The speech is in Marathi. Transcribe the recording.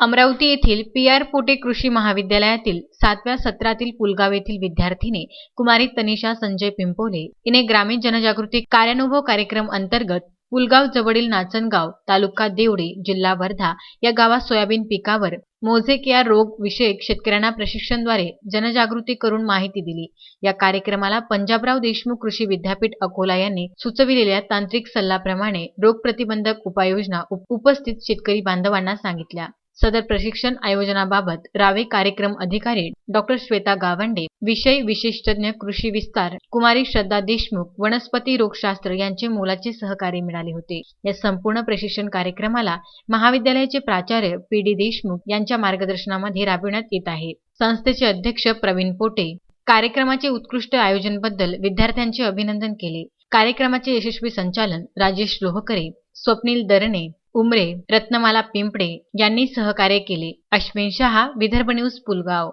अमरावती येथील पी आर पोटे कृषी महाविद्यालयातील सातव्या सत्रातील पुलगाव येथील विद्यार्थिनी कुमारी तनिषा संजय पिंपोले हिने ग्रामीण जनजागृती कार्यानुभव कार्यक्रम अंतर्गत पुलगाव जवळील नाचनगाव तालुका देवडे जिल्हा वर्धा या गावात सोयाबीन पिकावर मोझेक या रोग विषयक शेतकऱ्यांना प्रशिक्षणद्वारे जनजागृती करून माहिती दिली. या कार्यक्रमाला पंजाबराव देशमुख कृषी विद्यापीठ अकोला यांनी सुचविलेल्या तांत्रिक सल्लाप्रमाणे रोग प्रतिबंधक उपाययोजना उप- उपस्थित शेतकरी बांधवांना सांगितल्या. सदर प्रशिक्षण आयोजनाबाबत रावे कार्यक्रम अधिकारी डॉक्टर श्वेता गावंडे विषय विशेषज्ञ कृषी विस्तार कुमारी श्रद्धा देशमुख वनस्पती रोगशास्त्र यांचे मोलाचे सहकार्य मिळाले होते. या संपूर्ण प्रशिक्षण कार्यक्रमाला महाविद्यालयाचे प्राचार्य पी. डी. देशमुख यांच्या मार्गदर्शनामध्ये राबविण्यात येत आहे. संस्थेचे अध्यक्ष प्रवीण पोटे कार्यक्रमाचे उत्कृष्ट आयोजनबद्दल विद्यार्थ्यांचे अभिनंदन केले. कार्यक्रमाचे यशस्वी संचालन राजेश लोहकरे स्वप्नील दरणे उमरे रत्नमाला पिंपडे यांनी सहकार्य केले. अश्विन शहा विदर्भ न्यूज पुलगाव.